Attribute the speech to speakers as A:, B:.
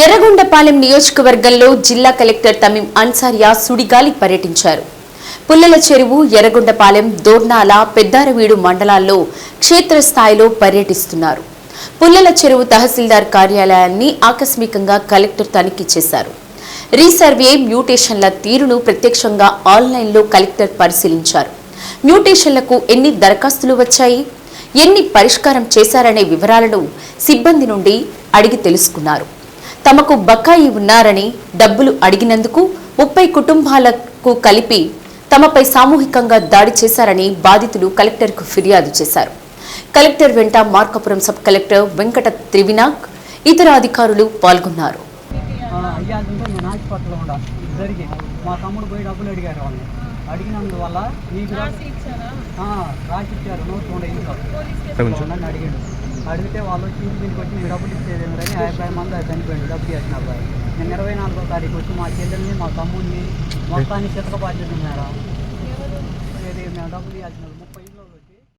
A: ఎర్రగొండపాలెం నియోజకవర్గంలో జిల్లా కలెక్టర్ తమీం అన్సారియా సుడిగాలి పర్యటించారు. పుల్లల చెరువు ఎర్రగొండపాలెం దోర్నాల పెద్దారవీడు మండలాల్లో క్షేత్రస్థాయిలో పర్యటిస్తున్నారు. పుల్లల చెరువు తహసీల్దార్ కార్యాలయాన్ని ఆకస్మికంగా కలెక్టర్ తనిఖీ చేశారు. రీసర్వే మ్యూటేషన్ల తీరును ప్రత్యక్షంగా ఆన్లైన్లో కలెక్టర్ పరిశీలించారు. మ్యూటేషన్లకు ఎన్ని దరఖాస్తులు వచ్చాయి? ఎన్ని పరిష్కారం చేశారనే వివరాలను సిబ్బంది నుండి అడిగి తెలుసుకున్నారు. తమకు బకాయి ఉన్నారని డబ్బులు అడిగినందుకు ముప్పై కుటుంబాలకు కలిపి తమపై సామూహికంగా దాడి చేశారని బాధితులు కలెక్టర్కు ఫిర్యాదు చేశారు. కలెక్టర్ వెంట మార్కాపురం సబ్ కలెక్టర్ వెంకట త్రివినాగ్ ఇతర అధికారులు పాల్గొన్నారు.
B: మా తమ్ముడు పోయి డబ్బులు అడిగారు వాళ్ళని. అడిగినందువల్ల నీకు ఆ, రాసి ఇచ్చారు. నోట్ ఉండే అడిగాడు. అడిగితే వాళ్ళు వచ్చి ఇంటి దీనికి వచ్చి మీ డబ్బులు ఇచ్చేది ఏంటని యాభై మంది అది చనిపోయాడు డబ్బు చేసిన అబ్బాయి నేను ఇరవై నాలుగో తారీఖు వచ్చి మా చెల్లెల్ని మా తమ్ముడిని మొత్తాన్ని చితక బాధ్యత మేడం ఇది మేము డబ్బులు ఇవ్వాల్సిన ముప్పై